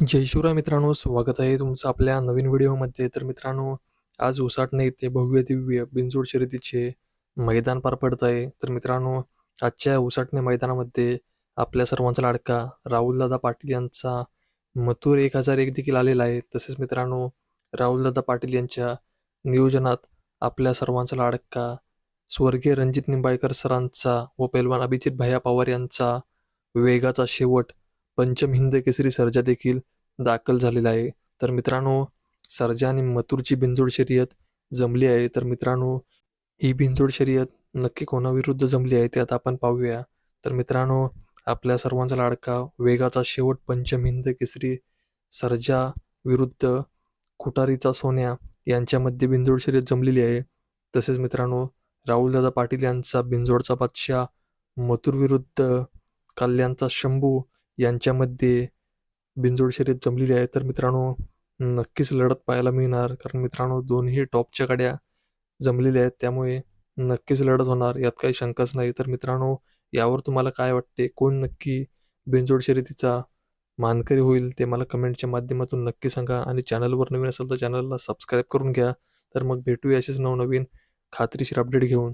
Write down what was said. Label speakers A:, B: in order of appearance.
A: जय शिवराय मित्रांनो स्वागत आहे तुमचं आपल्या नवीन व्हिडिओमध्ये. तर मित्रांनो आज उसाटणे येथे भव्य दिव्य बिनजोड शर्यतीचे मैदान पार पडत आहे. तर मित्रांनो आजच्या उसाटणे मैदानामध्ये आपल्या सर्वांचा लाडका राहुलदादा पाटील यांचा मथुर एक हजार एक देखील आलेला आहे. तसेच मित्रांनो राहुलदादा पाटील यांच्या नियोजनात आपल्या सर्वांचा लाडका स्वर्गीय रणजित निंबाळकर सरांचा व पैलवान अभिजित भैया पवार यांचा वेगाचा शेवट पंचमहिंद केसरी सर्जा देखील दाखल झालेला आहे. तर मित्रांनो सर्जा आणि मथुरची बिनजोड शर्यत जमली आहे. तर मित्रांनो ही बिनजोड शर्यत नक्की कोणाविरुद्ध जमली आहे ते आता आपण पाहूया. तर मित्रांनो आपल्या सर्वांचा लाडका वेगाचा शेवट पंचम हिंद केसरी सर्जा विरुद्ध खुटारीचा सोन्या यांच्यामध्ये बिनजोड शर्यत जमलेली आहे. तसेच मित्रांनो राहुलदादा पाटील यांचा बिनजोडचा बादशाह मथुर विरुद्ध कल्याणचा शंभू यांच्यामध्ये बिनजोड शर्यत जमलेली आहे. तर मित्रांनो नक्कीच लढत पाहायला मिळणार. कारण मित्रांनो दोन्ही टॉपच्या गाड्या जमलेल्या आहेत. त्यामुळे नक्कीच लढत होणार. यात काही शंकाच नाही. तर मित्रांनो यावर तुम्हाला काय वाटते? कोण नक्की बिनजोड शर्यतीचा मानकरी होईल? ते मला कमेंटच्या माध्यमातून नक्की सांगा. आणि चॅनलवर नवीन असेल तर चॅनलला सबस्क्राईब करून घ्या. तर मग भेटूया असेच नवनवीन खात्रीशीर अपडेट घेऊन.